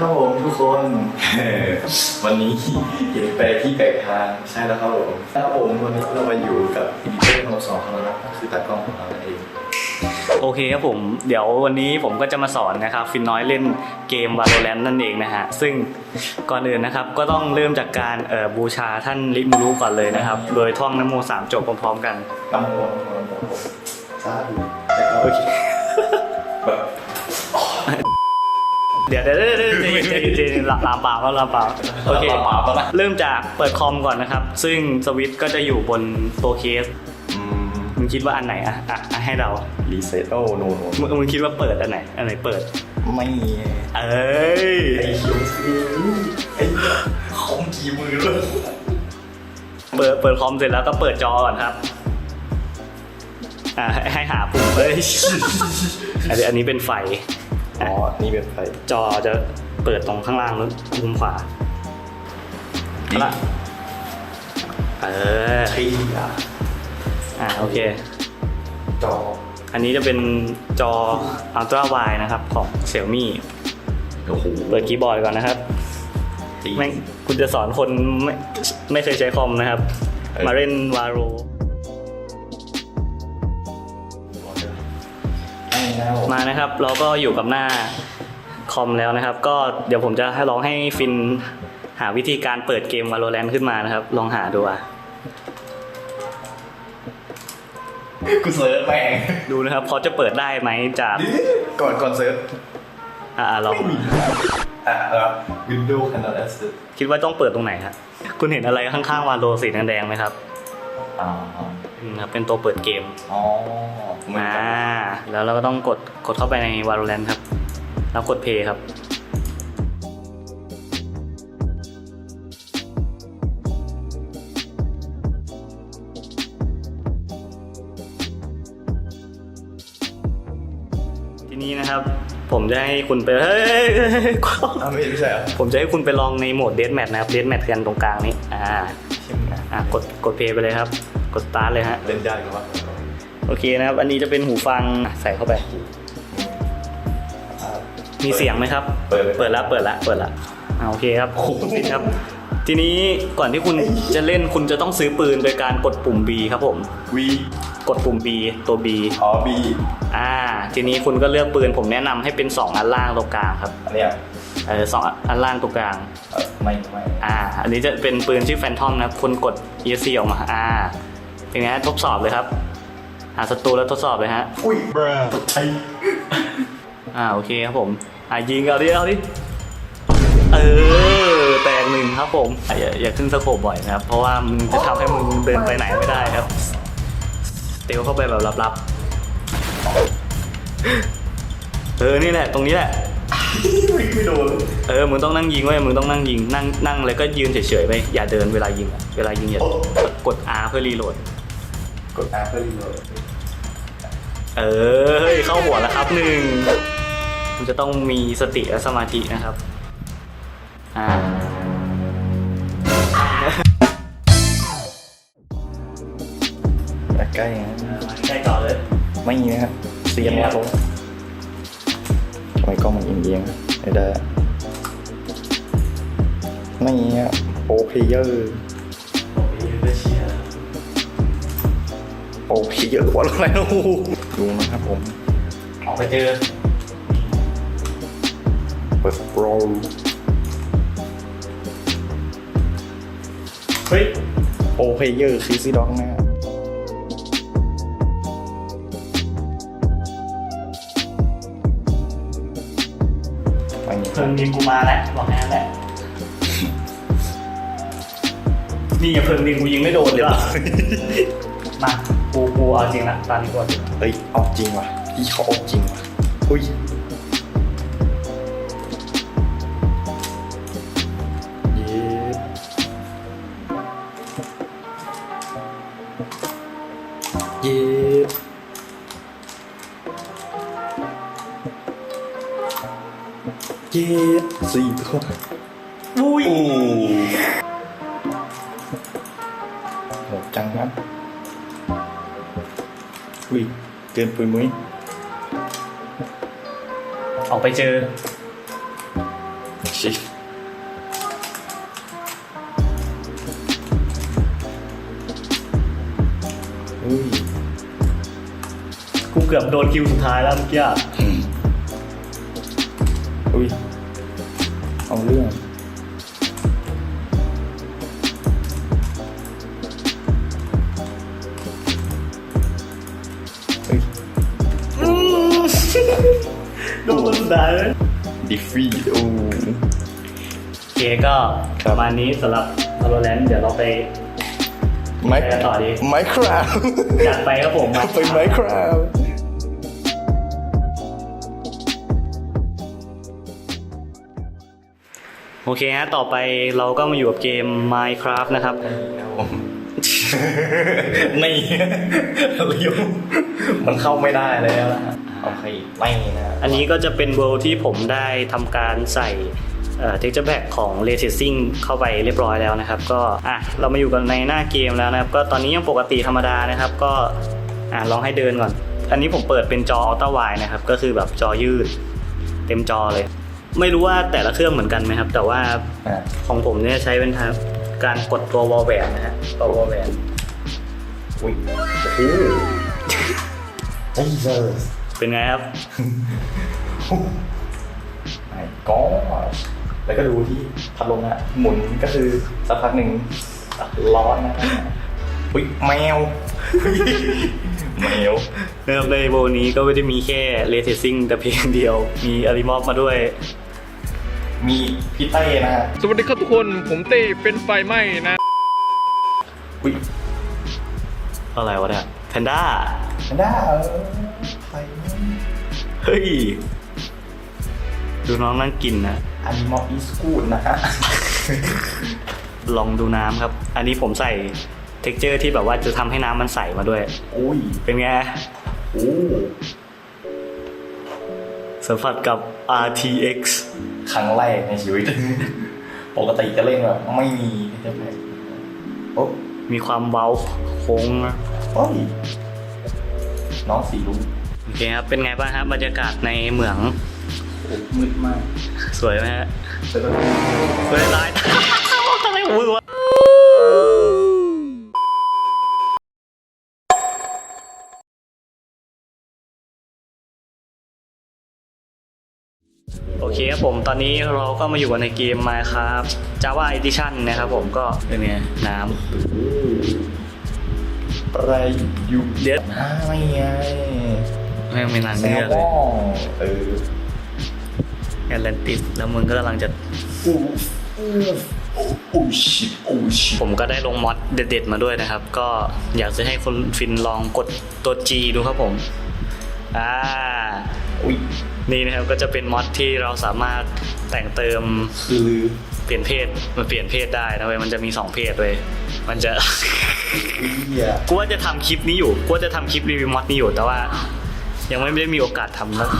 ครับผมทุกคนวันนี้เห็นไปที่ไก่ทางใช่แล้วครับผมครับผมวันนี้เรามาอยู่กับอีดิเตอร์ของสองของเรานะครับคือตากล้องของเรานั่นเองโอเคครับผมเดี๋ยววันนี้ผมก็จะมาสอนนะครับฟินน้อยเล่นเกม Valorant นั่นเองนะฮะซึ่งก่อนอื่นนะครับก็ต้องเริ่มจากการเอ่อบูชาท่านลิมูรุก่อนเลยนะครับ โดยท่องนโมสามจบพร้อมๆกันตำรวจตำรวจสาธุแล้วก็โอเคแบบ เดี๋ยวเดี๋ยวเดี๋ยวเดี๋ยวเดี๋ยวเดี๋วลาเล่ากลาป่าโอเคเริ่มจากเปิดคอมก่อนนะครับ ซึ่งสวิตก็จะอยู่บนตัวเคสมึงคิดว่าอันไหนอะอะให้เรารีเซ็ตโอ้โนนมึงมึงคิดว่าเปิดอันไหนอันไหนเปิด ไม่เอ้ยไอ้ยงซื้อไอ้ของกี่มือเลยเปิดเปิดคอมเสร็จแล้วก็เปิดจอก่อนครับอ่าให้หาปุ่มเอ้ยอันนี้เป็นไฟ อ๋อ นี่เป็นไฟจอจะเปิดตรงข้างล่างนู้นมุมขวาเอาละเออที่อะอ่าโอเค จออันนี้จะเป็นจอ Ultra Wide นะครับของ Xiaomi โอ้โหเปิดคีย์บอร์ดก่อนนะครับตีแม่งคุณจะสอนคนไม่ไม่เคยใช้คอมนะครับเออมาเล่นวาโร ไม่นะผม มานะครับ เราก็อยู่กับหน้าคอมแล้วนะครับ ก็เดี๋ยวผมจะให้ลองให้ฟินหาวิธีการเปิดเกม Valorant ขึ้นมานะครับ ลองหาดูอะกูเซิร์ชแม่งดูนะครับเขาจะเปิดได้ไหมจากก่อนก่อนเซิร์ชอ่าลองอะแล้ว Windows Canal Asset คิดว่าต้องเปิดตรงไหนครับคุณเห็นอะไรข้างๆวาโลสีแดงๆไหมครับอ่าอืม ครับเป็นตัวเปิดเกมอ๋อเหมือนอ่ากันแล้วเราก็ต้องกดกดเข้าไปใน Valorant ครับ แล้วกด Play ครับทีนี้นะครับผมจะให้คุณไปเฮ้ยเฮ้ยเฮ้ยเฮ้ยอ้าวไม่ใช่เหรอผมจะให้คุณไปลองในโหมดเด a แมทนะครับเด a แมทกันตรงกลางนี้อ่าใช่ไหมอ่ากดกดเพย์ไปเลยครับ กดสตาร์ทเลยฮะ เล่นได้หรือวะโอเคนะครับ อันนี้จะเป็นหูฟังอะใส่เข้าไปอ่ามีเสียงไหมครับ เปิดเลยเปิดแล้วเปิดแล้วเปิดแล้วอ่าโอเคครับปิดครับ ทีนี้ก่อนที่คุณจะเล่นคุณจะต้องซื้อปืนโดยการกดปุ่ม B ครับผม วีกดปุ่ม B ตัว B อ๋อบีอ่า ทีนี้คุณก็เลือกปืนผมแนะนำให้เป็น 2 อันล่างตรงกลางครับ อันเนี้ยเออสองอันล่างตรงกลาง เออไม่ไม่อ่า อันนี้จะเป็นปืนชื่อแฟนทอมนะครับคุณกด ESC ออกมา อ่า เป็นไงฮะทดสอบเลยครับ หาศัตรูแล้วทดสอบเลยฮะ อุ้ยตกใจอ่าโอเคครับผมอ่ายิงเอาดิเอาดิเออแตกหนึ่งครับผมอะอย่าอย่าขึ้นสโคบบ่อยนะครับ เพราะว่ามันจะทำให้มึงเดินไปไหนไม่ได้ครับเตลเข้าไปแบบลับๆเออนี่แหละ ตรงนี้แหละวิ่งไม่โดนเลยเออมึงต้องนั่งยิงไว้ยมึงต้องนั่งยิงนั่งนั่งแล้วก็ยืนเฉยๆไปอย่าเดินเวลายิงอะเวลายิงอย่ากด R เพื่อรีโหลด กดแอปเปิลเลยเออเฮ้ยเข้าหัวแล้วครับหนึ่งมันจะต้องมีสติและสมาธินะครับ อ่า แต่ใกล้นะใกล้ต่อเลย ไม่มีนะครับเสียนนะครับผมทำไมกล้องมันเอียงๆไม่ได้ไม่มีอะโปรเพลเยอร์ โปรเพลเยอร์ว่าอะไรนะโอ้โหดูนะครับผมออกไปเจอเปิดโปรเฮ้ยโปรเพลเยอร์คีซี่ด็อกนะฮะไม่มีเพิ่งดินกูมาแล้วบอกแค่นั้นแหละนี่อย่าเพิ่งดินกูยิงไม่โดนเลยว่ะมา กูกูเอาจริงละตอนนี้กูเอาจริงละเฮ้ยเอาจริงว่ะพี่เขาเอาจริงว่ะอุ้ยเย้เย้เย้สี่ตัวอุ้ยโหดจังครับ อุ้ยเกินปุยมุ้ยออกไปเจอชชิตอุ้ยกูเกือบโดนคิวสุดท้ายแล้วเมื่อกี้อะอุ้ยเอาเรื่อง โดนคนสุดท้ายเลยดิฟฟี่โอ้ โอเคก็ประมาณนี้สำหรับ Valorant เดี๋ยวเราไปไมไปกันต่อดีไมคราวจัดไปครับผมมา ไปไมคราวโอเคฮะ ต่อไปเราก็มาอยู่กับเกม Minecraft นะครับนี่เรียวมันเข้าไม่ได้แล้วนะฮะ โอเคไม่นะอันนี้ก็จะเป็นเวลที่ผมได้ทำการใส่เทคเจอร์แบ็กของ Ray Tracing เข้าไปเรียบร้อยแล้วนะครับ ก็อะเรามาอยู่กันในหน้าเกมแล้วนะครับ ก็ตอนนี้ยังปกติธรรมดานะครับ ก็อะลองให้เดินก่อน อันนี้ผมเปิดเป็นจอ Ultra Wide นะครับ ก็คือแบบจอยืด เต็มจอเลย ไม่รู้ว่าแต่ละเครื่องเหมือนกันไหมครับ แต่ว่าอะของผมเนี่ยใช้เป็นทางการกดตัววอลแหวนนะฮะตัววอลแหวนอุ้ยโอ้โหเฮ้ย เซอร์เป็นไงครับ ไอ้ก้อแล้วก็ดูที่พัดลมนะหมุนก็คือสักพักหนึ่งร้อนนะอุ้ยแมวแมวนะครับในโบนี้ก็ไม่ได้มีแค่เลเทซิ่งแต่เพียงเดียว มีอาริมอฟมาด้วย มีพี่เต้นะฮะสวัสดีครับทุกคนผมเต้เป็นไฟไหม้นะอุ้ยอะไรวะเนี่ยแพนด้าแพนด้าเออไปเฮ้ย ดูน้องนั่งกินนะ อันนี้มออีสกูดนะฮะลองดูน้ำครับ อันนี้ผมใส่เท็กเจอร์ที่แบบว่าจะทำให้น้ำมันใสมาด้วย อุ้ย เป็นไง โอ้สัมผัสกับ RTX ครั้งแรกในชีวิต ปกติจะเล่นแบบไม่มีใช่ไหมโอ้มีความเว้าโค้งนะโอ้ยน้องสีลุงโอเคครับ เป็นไงบ้างครับบรรยากาศในเหมือง โอ้มืดมากสวยไหมฮะแต่ก็เฮ้ยร้าย อะไรของมึงวะโอเคครับผมตอนนี้เราก็มาอยู่กันในเกม Minecraft Java Edition นะครับผมก็เป็นไงน้อะไรอยู่ำเดี๋ยวอ่าไม่ไง แม่งไม่นานแซเนื้ลอเลมยอนเออแอตแลนติสแล้วมึงก็กำลังจะ อู้อู้โอ้โอ้ชิตโอ้ชิตผมก็ได้ลงมอดเด็ด ๆ มาด้วยนะครับ ก็อยากจะให้คนฟินลองกดตัว G ดูครับผม อ่า อุ้ยนี่นะครับก็จะเป็นมอดที่เราสามารถแต่งเติม คือเปลี่ยนเพศมันเปลี่ยนเพศได้นะเว้ยมันจะมีสองเพศเว้ยมันจะเหี้ยกูว่าจะทำคลิปนี้อยู่กูว่าจะทำคลิปรีวิวมอดนี้อยู่แต่ว่า ยังไม่ได้มีโอกาสทำแล้ว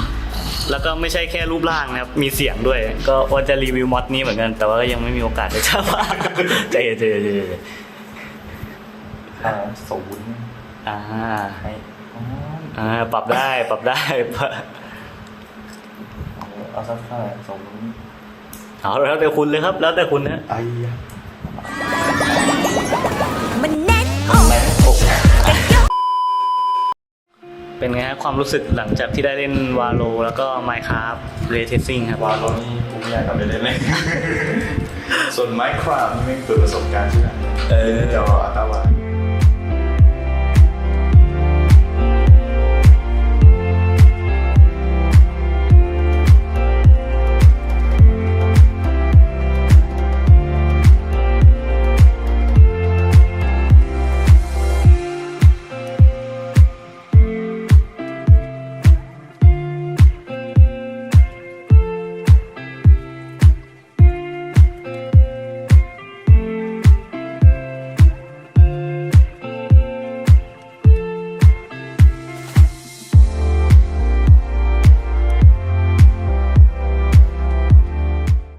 แล้วก็ไม่ใช่แค่รูปร่างนะครับ มีเสียงด้วย ก็ว่าจะรีวิวมอดนี้เหมือนกัน แต่ว่าก็ยังไม่มีโอกาสได้ทำใจเย็นใจเย็นใจเย็นอ่าศูนย์อ่าไอ้อ๋ออ่า ปรับได้ ปรับได้ เอาสักเท่าไหร่ศูนย์เอาแล้วแต่คุณเลยครับ แล้วแต่คุณนะไอ้ ความรู้สึกหลังจากที่ได้เล่นวาโลแล้วก็ Minecraft Ray Tracing ครับวาโลนี่กูไม่อยากกลับไปเล่นเลย ส่วนไมค์คราฟนี่ไม่เกิดประสบการณ์ที่ไหนเออจออัตวา